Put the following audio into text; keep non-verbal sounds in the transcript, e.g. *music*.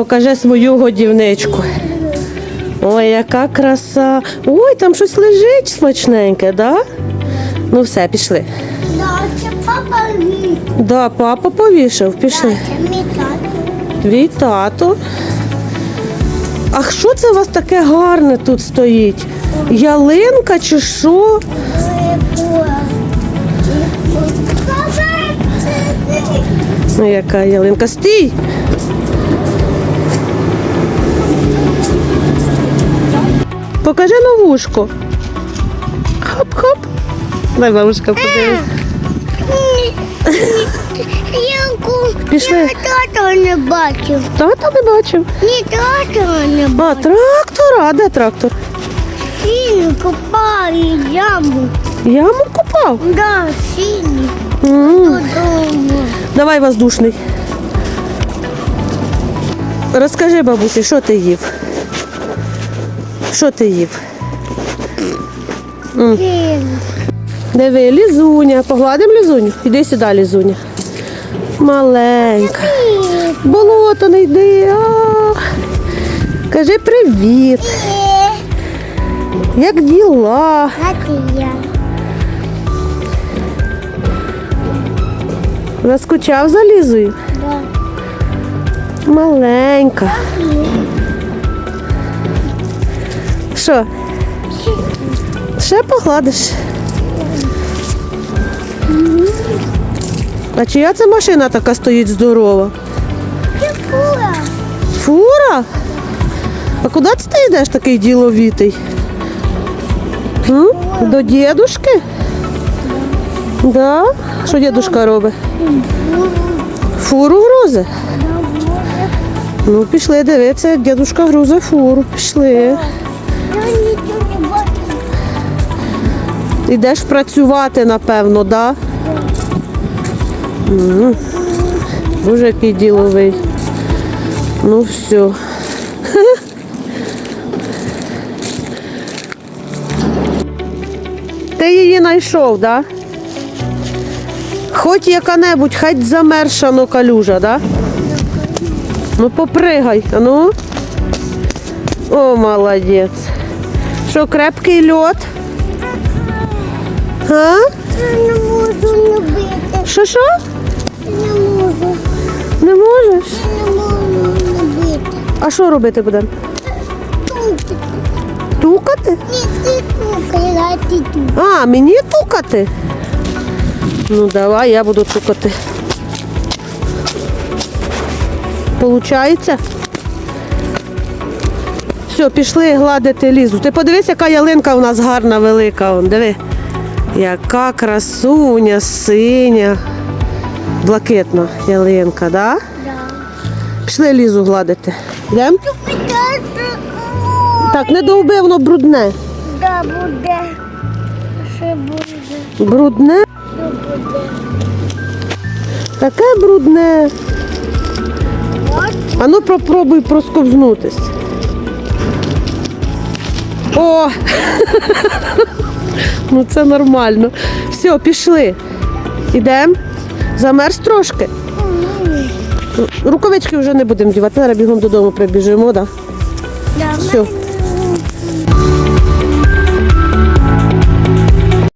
Покажи свою годівничку. Ой, яка краса. Ой, там щось лежить смачненьке, да? Ну все, пішли. Да, папа. Да, папа повішав, пішли. Твій тато. А що це у вас таке гарне тут стоїть? Ялинка чи що? Ну, яка ялинка? Стій! Покажи новушку. Хоп-хоп. Дай бабушка подивись. Пішли. я тата не бачив. Тата не бачив. Ні, тата не А, трактор, а де трактор? Синю копає яму. Яму купав. Да, синю. М. Додому. Давай воздушний. Розкажи, бабусі, що ти їв? Що ти їв? Диви, лізуня. Погладимо лізуню? Іди сюди, лізуня. Маленька. Болото не йди. А. Кажи привіт. Як діла? Заскучав за лізою? Маленька. Що? Ще погладиш? А чия це машина така стоїть здорова? Це кура. Фура? А куди ти йдеш такий діловітий? М? До дідушки? Да? Що дідушка робить? Фуру грузе? Ну, пішли дивитися, дідушка грузе фуру. Пішли. Йдеш працювати, напевно, да? М. Дуже який діловий. Ну все. Ти її знайшов, да? Хоч яка-небудь, хоч замерша, ну калюжа, да? Ну попригай, ну. О, молодець. Що, крепкий льот? А? Я не можу не бити. Що що? Не можу. Не можеш? Я не можу не бити. А що робити будемо? Тумки. Тукати? Ні, ти тукай, а. А, мені тукати? Ну давай, я буду тукати. Получається? Все, пішли гладити лізу. Ти подивись, яка ялинка у нас гарна, велика. Вон, диви. Яка красуня, синя, блакитна ялинка, да? Да. Пішли лізу гладити. Йдем? Так, не довби, воно брудне. Да, буде. Ще буде. Брудне? Буде. Таке брудне. А ну попробуй просковзнутись. О! *laughs* ну це нормально. Все, пішли. Ідемо. Замерз трошки. Рукавички вже не будемо дівати, зараз бігом додому прибіжимо, да? Да, Все.